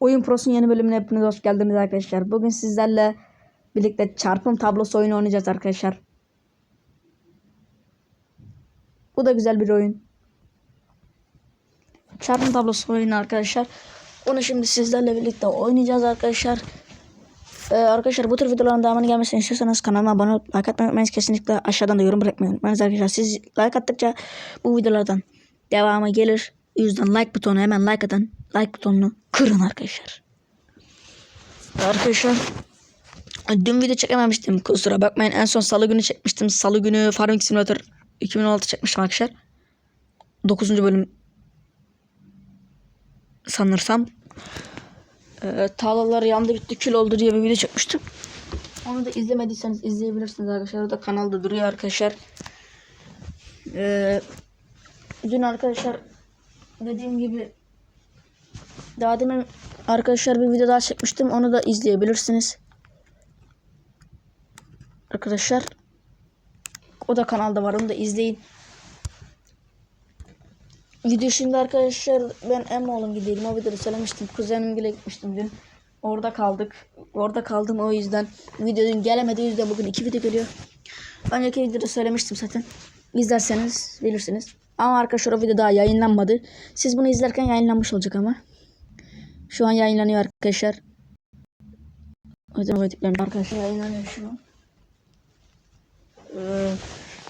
Oyun Pro'sun yeni bölümüne hepiniz hoş geldiniz arkadaşlar. Bugün sizlerle birlikte çarpım tablosu oyunu oynayacağız arkadaşlar. Bu da güzel bir oyun. Çarpım tablosu oyunu arkadaşlar. Onu şimdi sizlerle birlikte oynayacağız arkadaşlar. Ee, arkadaşlar bu tür videoların devamını gelmesini istiyorsanız kanalıma abone olup like atmayı unutmayınız. Kesinlikle aşağıdan da yorum bırakmayı unutmayınız arkadaşlar. Siz like attıkça bu videolardan devamı gelir. O yüzden like butonu hemen like atın. Like butonunu kırın arkadaşlar. Arkadaşlar dün video çekememiştim kusura bakmayın. En son salı günü çekmiştim. Salı günü Farming Simulator 2016 çekmiştim arkadaşlar. 9. bölüm sanırsam. Ee, tarlalar yandı bitti kül oldu diye bir video çekmiştim. Onu da izlemediyseniz izleyebilirsiniz arkadaşlar. O da kanalda duruyor arkadaşlar. Ee, dün arkadaşlar dediğim gibi daha demin arkadaşlar bir video daha çekmiştim. Onu da izleyebilirsiniz. Arkadaşlar o da kanalda var. Onu da izleyin. Video şimdi arkadaşlar ben Emmoğlu'm gidelim. O videoda söylemiştim. Kuzenimgile gitmiştim dün. Orada kaldık. Orada kaldım o yüzden. Video dün gelemedi. Yüzden bugün iki video geliyor. Önceki videoda söylemiştim zaten. İzlerseniz bilirsiniz. Ama arkadaşlar o video daha yayınlanmadı. Siz bunu izlerken yayınlanmış olacak ama. Şu an yayınlanıyor arkadaşlar. O yüzden o tıklayın. Arkadaşlar yayınlanıyor şu an. Ee,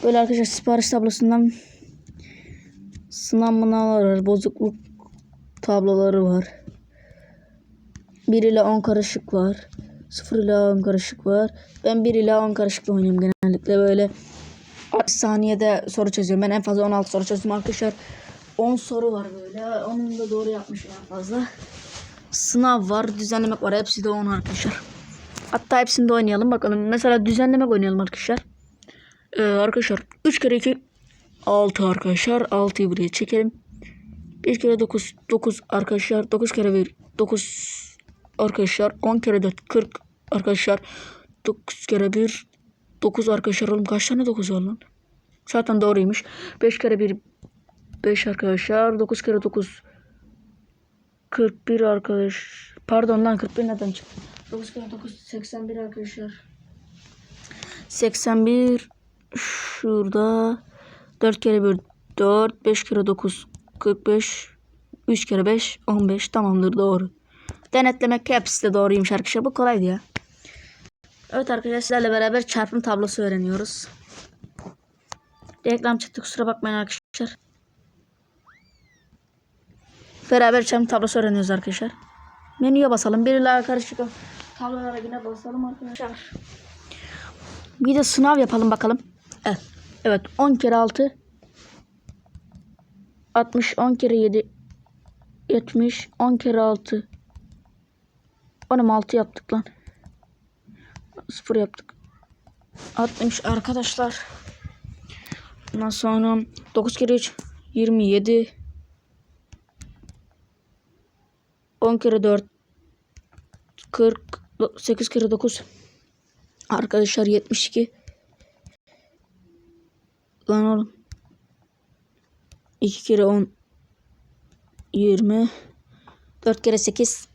böyle arkadaşlar sipariş tablosundan sınav mınavlar var. Bozukluk tabloları var. 1 ile 10 karışık var. 0 ile 10 karışık var. Ben 1 ile 10 karışıkla oynuyorum genellikle böyle 6 saniyede soru çözüyorum. Ben en fazla 16 soru çözdüm arkadaşlar. 10 soru var böyle. Onun da doğru yapmışım en fazla. Sınav var, düzenlemek var. Hepsi de 10 arkadaşlar. Hatta hepsini de oynayalım bakalım. Mesela düzenlemek oynayalım arkadaşlar. Ee, arkadaşlar 3 kere 2 6 arkadaşlar. 6'yı buraya çekelim. 1 kere 9 9 arkadaşlar. 9 kere 1 9 arkadaşlar. 10 kere 4 40 arkadaşlar. 9 kere 1 9 arkadaşlar. Oğlum kaç tane 9 var lan? Zaten doğruymuş. 5 kere 1 5 arkadaşlar. 9 kere 9 41 arkadaş. Pardon lan 41 neden çıktı? 9 kere 9 81 arkadaşlar. 81 şurada 4 kere 1 4 5 kere 9 45 3 kere 5 15 tamamdır doğru. Denetlemek hepsi de doğruymuş arkadaşlar. Bu kolaydı ya. Evet arkadaşlar sizlerle beraber çarpım tablosu öğreniyoruz. Reklam çıktı kusura bakmayın arkadaşlar. Beraber çarpım tablosu öğreniyoruz arkadaşlar. Menüye basalım. Biriler karışık tablolara yine basalım arkadaşlar. Bir de sınav yapalım bakalım. Evet. Evet 10 kere 6 60 10 kere 7 70 10 kere 6 Oğlum 6 yaptık lan. 0 yaptık. 60 arkadaşlar. Ondan sonra 9 kere 3 27 10 kere 4 40 8 kere 9 Arkadaşlar 72 Lan oğlum 2 kere 10 20 4 kere 8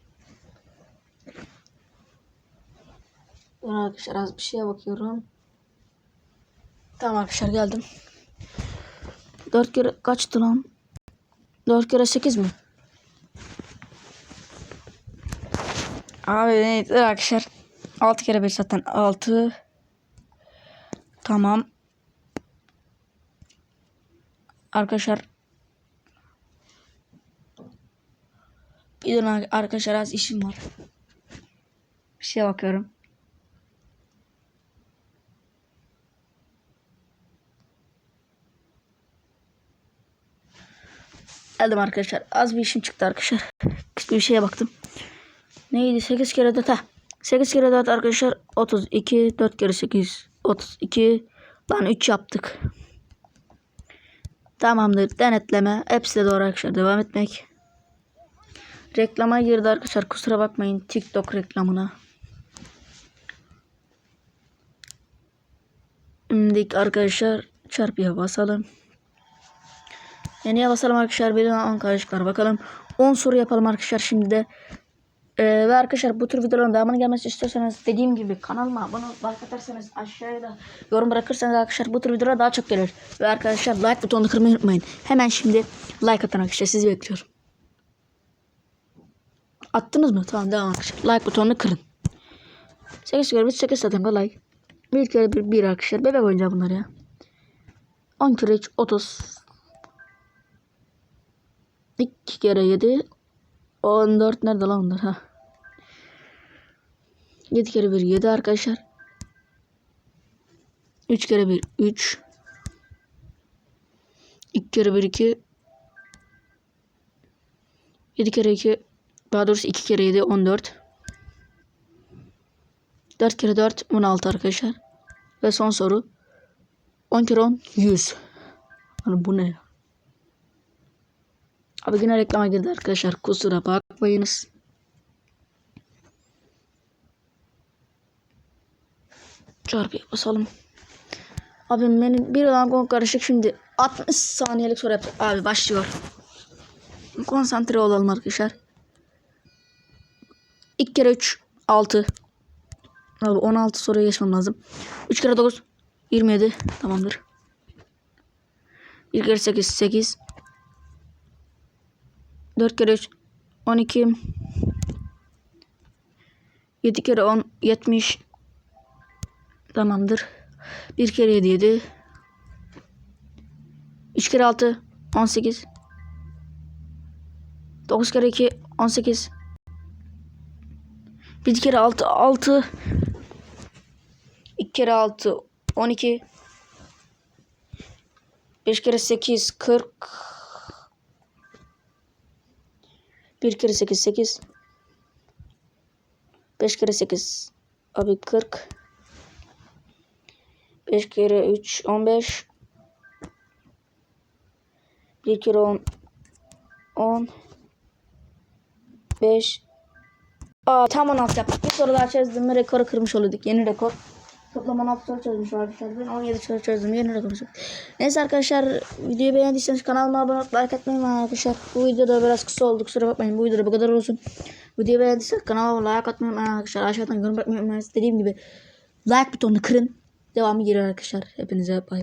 Dur arkadaşlar az bir şeye bakıyorum. Tamam arkadaşlar geldim. 4 kere kaçtı lan? 4 kere 8 mi? Abi neydi arkadaşlar? 6 kere 1 zaten 6. Tamam. Arkadaşlar bir dönem arkadaşlar az işim var. Bir şeye bakıyorum. Geldim arkadaşlar. Az bir işim çıktı arkadaşlar. Bir şeye baktım. Neydi? 8 kere 4 ha. 8 kere 4 arkadaşlar 32. 4 kere 8 32. Lan 3 yaptık. Tamamdır. Denetleme. Hepsi de doğru arkadaşlar. Devam etmek. Reklama girdi arkadaşlar. Kusura bakmayın. TikTok reklamına. Şimdi arkadaşlar çarpıya basalım. Yeniye basalım arkadaşlar. 10 karışıklar bakalım. 10 soru yapalım arkadaşlar şimdi de. Ee, ve arkadaşlar bu tür videoların devamını gelmesi istiyorsanız dediğim gibi kanalıma abone like atarsanız aşağıya da yorum bırakırsanız arkadaşlar bu tür videolar daha çok gelir. Ve arkadaşlar like butonunu kırmayı unutmayın. Hemen şimdi like atın arkadaşlar sizi bekliyorum. Attınız mı? Tamam devam arkadaşlar. Like butonunu kırın. 8 kere 1 8 zaten kolay. 1 kere 1 1 arkadaşlar. Bebek oyuncağı bunlar ya. 10 kere 3 30. 2 kere 7 14 nerede lan onlar ha? 7 kere 1 7 arkadaşlar. 3 kere 1 3 2 kere 1 2 7 kere 2 daha doğrusu 2 kere 7 14 4 kere 4 16 arkadaşlar. Ve son soru 10 kere 10 100. Hani bu ne ya? Abi yine reklama girdi arkadaşlar. Kusura bakmayınız. Çarpıya basalım. Abi benim bir olan karışık şimdi 60 saniyelik soru yapacak. Abi başlıyor. Konsantre olalım arkadaşlar. 2 kere 3 6. Abi 16 soruya geçmem lazım. 3 kere 9 27. Tamamdır. 1 kere 8 8. 4 kere 3 12 7 kere 10 70 Tamamdır. 1 kere 7 7 3 kere 6 18 9 kere 2 18 1 kere 6 6 2 kere 6 12 5 kere 8 40 1 kere 8 8 5 kere 8 abi 40 5 kere 3 15 1 kere 10 10 5 Aa, tam 16 yaptık. Bir soru daha çözdüm ve rekoru kırmış oluyorduk. Yeni rekor. Toplam 16 soru çözmüş arkadaşlar. Ben 17 soru çözdüm. Yeni çözdüm. Neyse arkadaşlar videoyu beğendiyseniz kanalıma abone olup like atmayı arkadaşlar. Bu videoda biraz kısa oldu. Kusura bakmayın. Bu videoda bu kadar olsun. Videoyu beğendiyseniz kanalıma like atmayı unutmayın arkadaşlar. Aşağıdan yorum bırakmayı unutmayın. Dediğim gibi like butonunu kırın. Devamı gelir arkadaşlar. Hepinize bay bay.